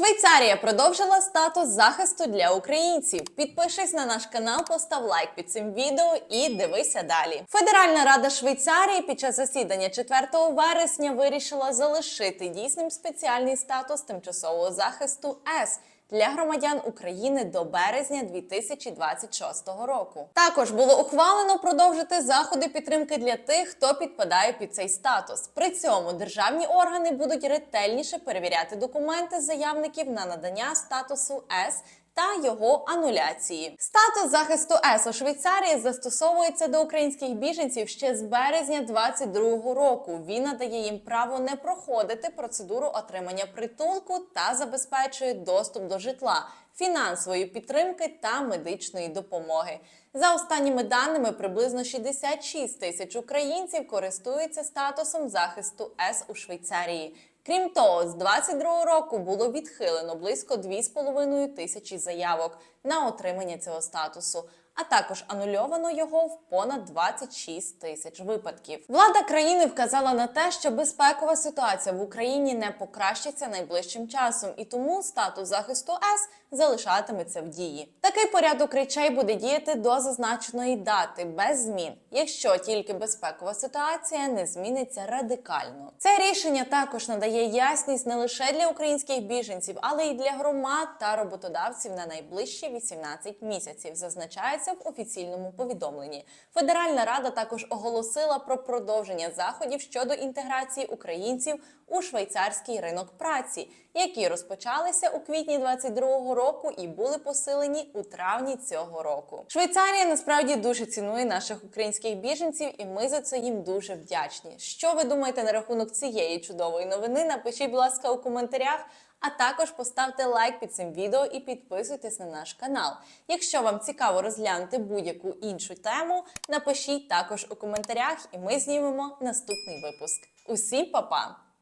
Швейцарія продовжила статус захисту для українців. Підпишись на наш канал, постав лайк під цим відео і дивися далі. Федеральна рада Швейцарії під час засідання 4 вересня вирішила залишити дійсним спеціальний статус тимчасового захисту С. Для громадян України до березня 2026 року також було ухвалено продовжити заходи підтримки для тих, хто підпадає під цей статус. При цьому державні органи будуть ретельніше перевіряти документи заявників на надання статусу С та його ануляції. Статус захисту С у Швейцарії застосовується до українських біженців ще з березня 2022 року. Він надає їм право не проходити процедуру отримання притулку та забезпечує доступ до житла, фінансової підтримки та медичної допомоги. За останніми даними, приблизно 66 тисяч українців користуються статусом захисту С у Швейцарії. Крім того, з 22 року було відхилено близько 2,5 тисячі заявок на отримання цього статусу, а також анульовано його в понад 26 тисяч випадків. Влада країни вказала на те, що безпекова ситуація в Україні не покращиться найближчим часом, і тому статус захисту С залишатиметься в дії. Такий порядок речей буде діяти до зазначеної дати без змін, якщо тільки безпекова ситуація не зміниться радикально. Це рішення також надає ясність не лише для українських біженців, але й для громад та роботодавців на найближчі 18 місяців. Зазначається в офіційному повідомленні. Федеральна рада також оголосила про продовження заходів щодо інтеграції українців у швейцарський ринок праці, які розпочалися у квітні 22-го року і були посилені у травні цього року. Швейцарія насправді дуже цінує наших українських біженців, і ми за це їм дуже вдячні. Що ви думаєте на рахунок цієї чудової новини? Напишіть, будь ласка, у коментарях. А також поставте лайк під цим відео і підписуйтесь на наш канал. Якщо вам цікаво розглянути будь-яку іншу тему, напишіть також у коментарях, і ми знімемо наступний випуск. Усім па-па!